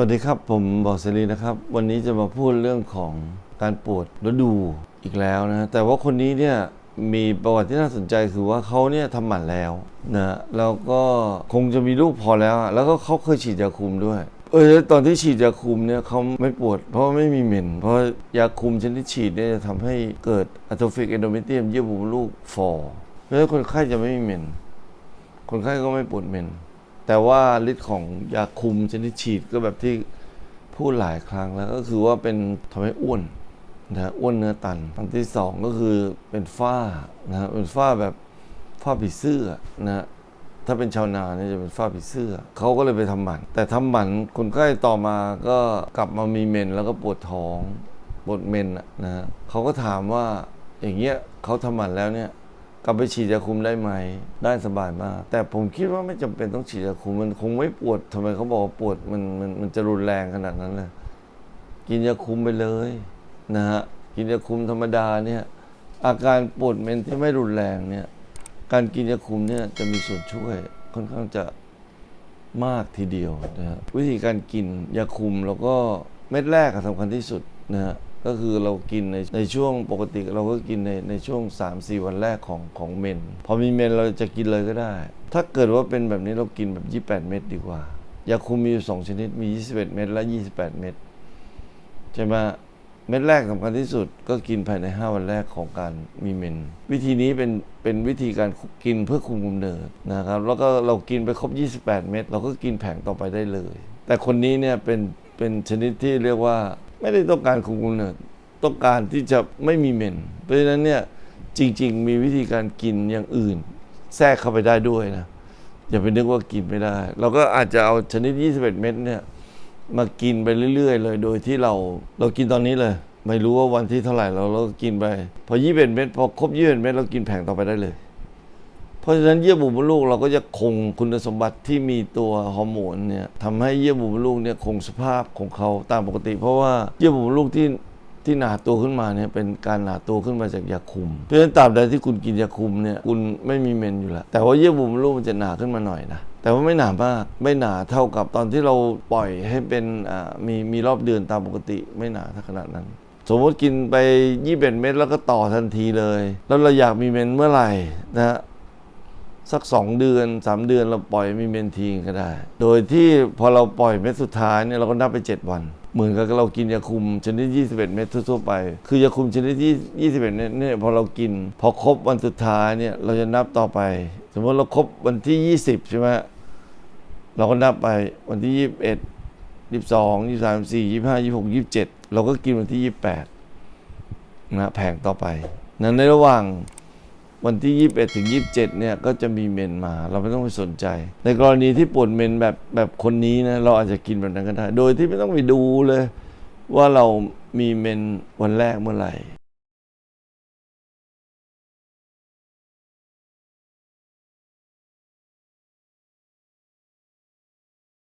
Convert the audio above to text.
วัสดีครับ ผมบอกเสรีนะครับ วันนี้จะมาพูดเรื่องของการปวดฤดูอีกแล้วนะแต่ว่าคนนี้เนี่ยมีประวัติที่น่าสนใจคือว่าเขาเนี่ยทำหมันแล้วนะแล้วก็คงจะมีลูกพอแล้วอะแล้วก็เขาเคยฉีดยาคุมด้วย เออตอนที่ฉีดยาคุมเนี่ยเขาไม่ปวด เพราะว่าไม่มีเมนเพราะยาคุมชนิดฉีดเนี่ยจะทำให้เกิดอะโทฟิกเอนโดเมเทียมเยื่อบุมลูกฟอเพราะฉะนั้นคนไข้จะไม่มีเมนคนไข้ก็ไม่ปวดเมน แต่ว่าฤทธิ์ของยาคุมชนิดฉีดก็แบบที่พูดหลายครั้งแล้วก็คือว่าเป็นทำให้อ้วนนะฮะอ้วนเนื้อตันอันที่สองก็คือเป็นฝ้านะฮะเป็นฝ้าแบบฝ้าผีเสื้อนะฮะถ้าเป็นชาวนาเนี่ยจะเป็นฝ้าผีเสื้อเขาก็เลยไปทำหมัน แต่ทำหมันคนไข้ต่อมาก็กลับมามีเมนแล้วก็ปวดท้องปวดเมนนะฮะเขาก็ถามว่าอย่างเงี้ยเขาทำหมันแล้วเนี่ย กลับไปฉีดยาคุมได้ไหม ได้สบายมาก แต่ผมคิดว่าไม่จำเป็นต้องฉีดยาคุมมันคงไม่ปวดทำไมเขาบอกว่าปวดมันมันมันจะรุนแรงขนาดนั้นเลยกินยาคุมไปเลยนะฮะกินยาคุมธรรมดาเนี่ยอาการปวดเมนที่ไม่รุนแรงเนี่ยการกินยาคุมเนี่ยจะมีส่วนช่วยค่อนข้างจะมากทีเดียวนะฮะวิธีการกินยาคุมแล้วก็เม็ดแรกสำคัญที่สุดนะฮะ ก็คือเรากินในในช่วงปกติเราก็กินในในช่วง 3-4 วันแรกของของเมน พอมีเมนเราจะกินเลยก็ได้ ถ้าเกิดว่าเป็นแบบนี้เรากินแบบ 28 เม็ดดีกว่ายาคุมมีอยู่สองชนิดมี 21 เม็ดและ 28 เม็ดใช่ไหมเม็ดแรกสำคัญที่สุดก็กินภายใน 5 วันแรกของการมีเมน วิธีนี้เป็นเป็นวิธีการกินเพื่อคุมกำเนิดนะครับ แล้วก็เรากินไปครบ 28 เม็ดเราก็กินแผงต่อไปได้เลย แต่คนนี้เนี่ยเป็นเป็นชนิดที่เรียกว่า ไม่ได้ต้องการคุมกำเนิดต้องการที่จะไม่มีเมน เพราะฉะนั้นเนี่ยจริง ๆ มีวิธีการกินอย่างอื่น แทรกเข้าไปได้ด้วยนะอย่าไปนึกว่ากินไม่ได้ เราก็อาจจะเอาชนิด 21 เม็ดเนี่ยมากินไปเรื่อย ๆ เลย โดยที่เราเรากินตอนนี้เลย ไม่รู้ว่าวันที่เท่าไหร่เราเราก็กินไป พอ 21 เม็ดพอครบ 21 เม็ดเรากินแผงต่อไปได้เลย เพราะฉะนั้นเยื่อบุมดลูกเราก็จะคงคุณสมบัติที่มีตัวฮอร์โมนเนี่ยทำให้เยื่อบุมดลูกเนี่ยคงสภาพของเขาตามปกติ เพราะว่าเยื่อบุมดลูกที่ที่หนาตัวขึ้นมาเนี่ยเป็นการหนาตัวขึ้นมาจากยาคุม เพราะฉะนั้นตราบใดที่คุณกินยาคุมเนี่ยคุณไม่มีเมนอยู่แล้วแต่ว่าเยื่อบุมดลูกมันจะหนาขึ้นมาหน่อยนะแต่ว่าไม่หนามากไม่หนาเท่ากับตอนที่เราปล่อยให้เป็นอ่ามีมีรอบเดือนตามปกติ ไม่หนาถ้าขนาดนั้น สมมติกินไปยี่สิบเม็ดแล้วก็ต่อทันทีเลย แล้วเราอยากมีเมนเมื่อไหร่นะ สักสองเดือนสามเดือนเราปล่อยมีเมนทีนก็ได้ โดยที่พอเราปล่อยเม็ดสุดท้ายเนี่ยเราก็นับไป 7 วัน เหมือนกับเรากินยาคุมชนิด 21 เม็ดทั่วไป คือยาคุมชนิดที่21 เม็ดเนี่ยพอเรากิน พอครบวันสุดท้ายเนี่ยเราจะนับต่อไป สมมติเราครบวันที่ 20 ใช่ไหมเราก็นับไปวันที่ 21 22 23 24 25 26 27 เราก็กินวันที่ 28นะแผงต่อไปนั้นในระหว่าง วันที่ 21 ถึง 27 เนี่ย ก็จะมีเมนมา เราไม่ต้องไปสนใจ ในกรณีที่ปวดเมนแบบแบบคนนี้นะ เราอาจจะกินแบบนั้นก็ได้ โดยที่ไม่ต้องไปดูเลย ว่าเรามีเมนวันแรกเมื่อไหร่